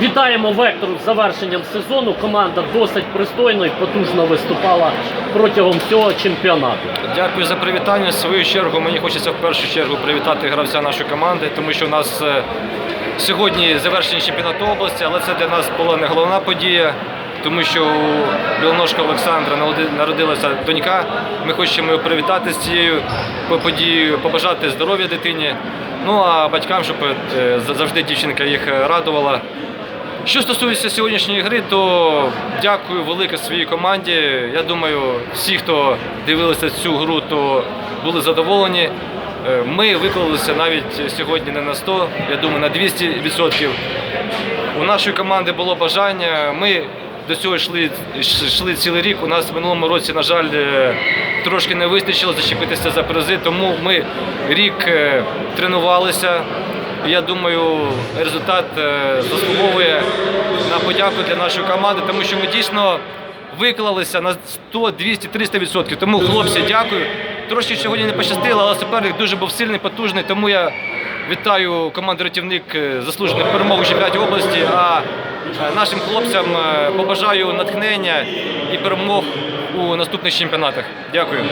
Вітаємо Вектор з завершенням сезону. Команда досить пристойно і потужно виступала протягом всього чемпіонату. Дякую за привітання. В свою чергу мені хочеться в першу чергу привітати гравця нашої команди, тому що у нас е, сьогодні завершення чемпіонату області, але це для нас була не головна подія, тому що у Білоножка Олександра народилася донька. Ми хочемо привітати з цією подією, побажати здоров'я дитині. Ну а батькам, щоб е, завжди дівчинка їх радувала. Що стосується сьогоднішньої гри, то дякую велике своїй команді. Я думаю, всі, хто дивилися цю гру, то були задоволені. Е, Ми виклалися навіть сьогодні не на 100, я думаю, на 200%. У нашої команди було бажання. Ми до цього йшли, йшли цілий рік. У нас в минулому році, на жаль, е, трошки не вистачило зачепитися за призи, тому ми рік е, тренувалися. Я думаю, результат е, заслуговує на подяку для нашої команди, тому що ми дійсно виклалися на 100, 200, 300 відсотків. Тому хлопці, дякую. Трошки сьогодні не пощастило, але суперник дуже був сильний, потужний. Тому я вітаю команду рятівник е, заслужених перемог у чемпіонаті області. А е, нашим хлопцям побажаю натхнення і перемог у наступних чемпіонатах. Дякую.